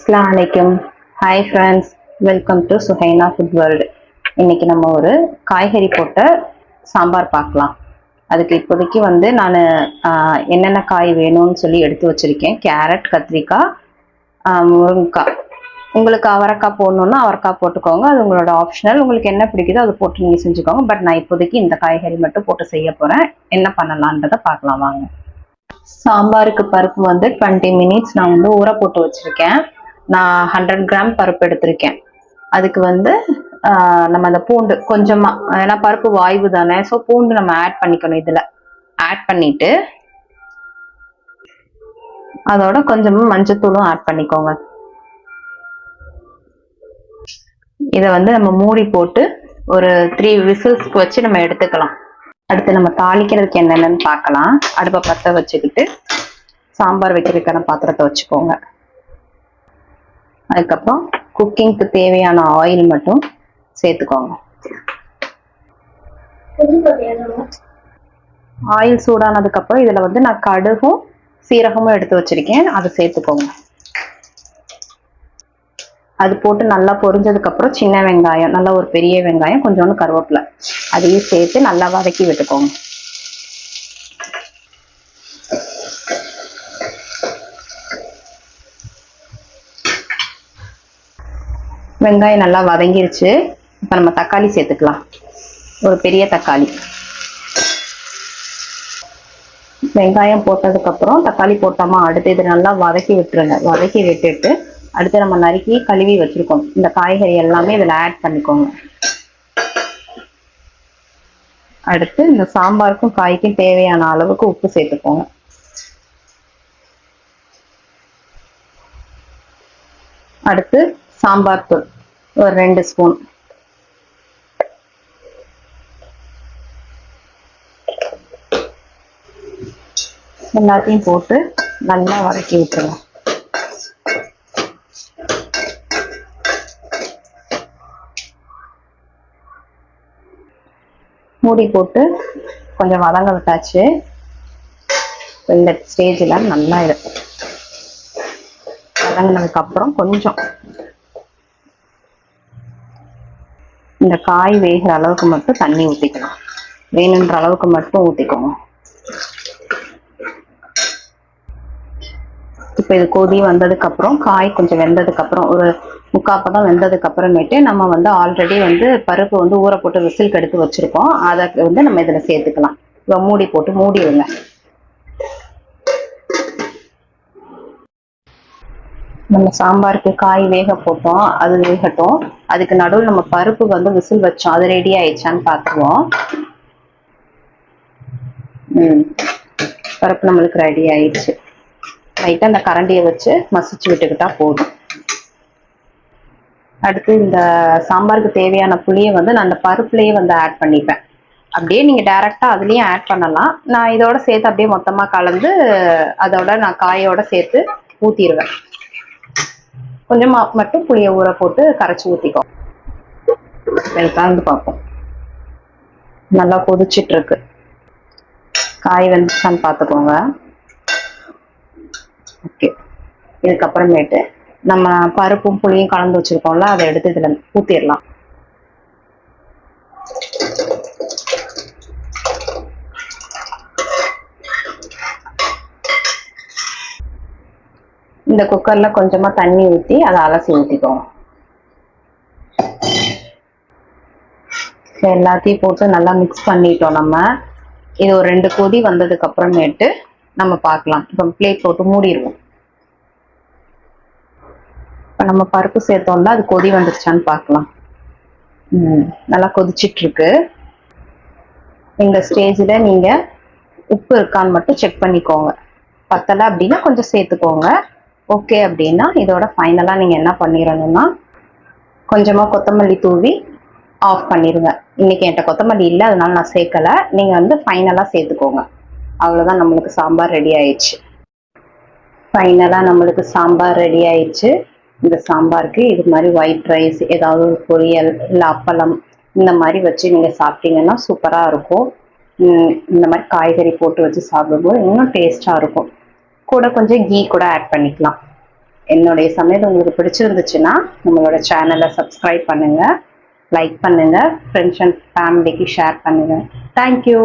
அஸ்லாம் வலைக்கும் hi friends welcome to Suhaina food world இன்னைக்கு நம்ம ஒரு காய்கறி போட்ட சாம்பார் பார்க்கலாம். அதுக்கு இப்போதைக்கு வந்து நான் என்னென்ன காய் வேணும்னு சொல்லி எடுத்து வச்சுருக்கேன். கேரட் கத்திரிக்காய் முருங்கைக்காய். உங்களுக்கு அவரைக்காய் போடணுன்னா அவரைக்காய் போட்டுக்கோங்க. அது உங்களோட ஆப்ஷனல் உங்களுக்கு என்ன பிடிக்குதோ அது போட்டு நீங்கள் செஞ்சுக்கோங்க. பட் நான் இப்போதைக்கு இந்த காய்கறி மட்டும் போட்டு செய்ய போகிறேன் என்ன பண்ணலான்றதை பார்க்கலாம் வாங்க. சாம்பாருக்கு பருப்பு வந்து டுவெண்ட்டி மினிட்ஸ் நான் வந்து ஊற போட்டு வச்சுருக்கேன். நான் ஹண்ட்ரட் கிராம் பருப்பு எடுத்திருக்கேன். அதுக்கு வந்து ஆஹ், நம்ம அந்த பூண்டு கொஞ்சமா ஏன்னா பருப்பு வாய்வு தானே ஸோ பூண்டு நம்ம ஆட் பண்ணிக்கணும் இதுல. ஆட் பண்ணிட்டு அதோட கொஞ்சமா மஞ்சத்தூளும் ஆட் பண்ணிக்கோங்க. இதை வந்து நம்ம மூடி போட்டு ஒரு த்ரீ விசில்ஸ்க்கு வச்சு நம்ம எடுத்துக்கலாம். அடுத்து நம்ம தாளிக்கிறதுக்கு என்னென்னு பார்க்கலாம். அடுப்பை பற்ற வச்சுக்கிட்டு சாம்பார் வைக்கிறதுக்கான பாத்திரத்தை வச்சுக்கோங்க. அதுக்கப்புறம் குக்கிங்க்கு தேவையான ஆயில் மட்டும் சேர்த்துக்கோங்க. ஆயில் சூடானதுக்கு அப்புறம் இதுல வந்து நான் கடுகும் சீரகமும் எடுத்து வச்சிருக்கேன். அதை சேர்த்துக்கோங்க. அது போட்டு நல்லா பொரிஞ்சதுக்கு அப்புறம் சின்ன வெங்காயம் நல்லா ஒரு பெரிய வெங்காயம் கொஞ்சோண்டு கருவேப்பிலை. அதையும் சேர்த்து நல்லா வதக்கி விட்டுக்கோங்க. வெங்காயம் நல்லா வதங்கிருச்சு. இப்போ நம்ம தக்காளி சேர்த்துக்கலாம். ஒரு பெரிய தக்காளி. வெங்காயம் போட்டதுக்கப்புறம் தக்காளி போட்டோமா அடுத்து இது நல்லா வதக்கி விட்டுருங்க. வதக்கி விட்டுட்டு அடுத்து நம்ம நறுக்கி கழுவி வச்சிருக்கோம். இந்த காய்கறி எல்லாமே இதில் ஆட் பண்ணிக்கோங்க. அடுத்து இந்த சாம்பாருக்கும் காய்க்கும் தேவையான அளவுக்கு உப்பு சேர்த்துக்கோங்க. அடுத்து சாம்பார் தூள் ஒரு ரெண்டு ஸ்பூன். எல்லாத்தையும் போட்டு நல்லா வதக்கி விட்டுருவோம் மூடி போட்டு கொஞ்சம் வதங்க விட்டாச்சு. இந்த ஸ்டேஜில் நல்லா இருக்கும் வதங்கினதுக்கப்புறம் கொஞ்சம் இந்த காய் வேகிற அளவுக்கு மட்டும் தண்ணி ஊற்றிக்கலாம் வேணுன்ற அளவுக்கு மட்டும் ஊற்றிக்கோங்க இப்போ இது கொதி வந்ததுக்கு அப்புறம் காய் கொஞ்சம் வெந்ததுக்கு அப்புறம் ஒரு முக்காப்பதம் வெந்ததுக்கு அப்புறமேட்டு நம்ம வந்து ஆல்ரெடி வந்து பருப்பு வந்து ஊற போட்டு விசிலுக்கு எடுத்து வச்சிருக்கோம். அதை வந்து நம்ம இதில் சேர்த்துக்கலாம். இப்போ மூடி போட்டு மூடிடுங்க. நம்ம சாம்பாருக்கு காய் வேக போட்டோம் அது வேகட்டும். அதுக்கு நடுவில் நம்ம பருப்பு வந்து விசில் வச்சோம். அது ரெடி ஆயிடுச்சான்னு பார்த்துருவோம். ம். பருப்பு நம்மளுக்கு ரெடி ஆயிடுச்சு. லைட்டாக அந்த கரண்டியை வச்சு மசிச்சு விட்டுக்கிட்டா போதும். அடுத்து இந்த சாம்பாருக்கு தேவையான புளியை வந்து நான் அந்த பருப்புலேயே வந்து ஆட் பண்ணிப்பேன். அப்படியே நீங்கள் டைரெக்டாக அதுலேயும் ஆட் பண்ணலாம். நான் இதோட சேர்த்து அப்படியே மொத்தமாக கலந்து அதோட நான் காயோட சேர்த்து ஊற்றிடுவேன் கொஞ்சமாக மட்டும் புளியை ஊற போட்டு கரைச்சி ஊத்திக்கோ. கலந்து பார்ப்போம் நல்லா கொதிச்சிட்டு இருக்கு காய் வந்துச்சான்னு பார்த்துக்கோங்க ஓகே. இதுக்கப்புறமேட்டு நம்ம பருப்பும் புளியும் கலந்து வச்சிருக்கோம்ல அதை எடுத்து இதில் ஊற்றிடலாம் இந்த குக்கர்ல கொஞ்சமா தண்ணி ஊற்றி அதை அலசி ஊற்றிக்கோங்க எல்லாத்தையும் போட்டு நல்லா மிக்ஸ் பண்ணிட்டோம் நம்ம. இது ஒரு ரெண்டு கொதி வந்ததுக்கு அப்புறமேட்டு நம்ம பார்க்கலாம். இப்போ பிளேட் போட்டு மூடிடுவோம். இப்போ நம்ம பருப்பு சேர்த்தோம்ல அது கொதி வந்துருச்சான்னு பார்க்கலாம். ம் நல்லா கொதிச்சிட்டு இருக்கு இந்த ஸ்டேஜில் நீங்கள் உப்பு இருக்கான்னு மட்டும் செக் பண்ணிக்கோங்க. பத்தலை அப்படின்னா கொஞ்சம் சேர்த்துக்கோங்க. ஓகே அப்படின்னா இதோட ஃபைனலாக நீங்கள் என்ன பண்ணிடணும்னா கொஞ்சமாக கொத்தமல்லி தூவி ஆஃப் பண்ணிடுங்க இன்னைக்கு என்கிட்ட கொத்தமல்லி இல்லை அதனால நான் சேர்க்கலை. நீங்கள் வந்து ஃபைனலாக சேர்த்துக்கோங்க. அவ்வளோதான் நம்மளுக்கு சாம்பார் ரெடி ஆயிடுச்சு. ஃபைனலாக நம்மளுக்கு சாம்பார் ரெடி ஆயிடுச்சு. இந்த சாம்பாருக்கு இது மாதிரி ஒயிட் ரைஸ் ஏதாவது ஒரு பொரியல் இல்லை அப்பளம் இந்த மாதிரி வச்சு நீங்கள் சாப்பிட்டீங்கன்னா சூப்பராக இருக்கும். இந்த மாதிரி காய்கறி போட்டு வச்சு சாப்பிடும்போது இன்னும் டேஸ்ட்டாக இருக்கும். கூட கொஞ்சம் கீ கூட ஆட் பண்ணிக்கலாம். என்னுடைய சமையல் உங்களுக்கு பிடிச்சிருந்துச்சுன்னா நம்மளோட சேனலை சப்ஸ்கிரைப் பண்ணுங்க லைக் பண்ணுங்க ஃப்ரெண்ட்ஸ் அண்ட் ஃபேமிலிக்கு ஷேர் பண்ணுங்க. Thank you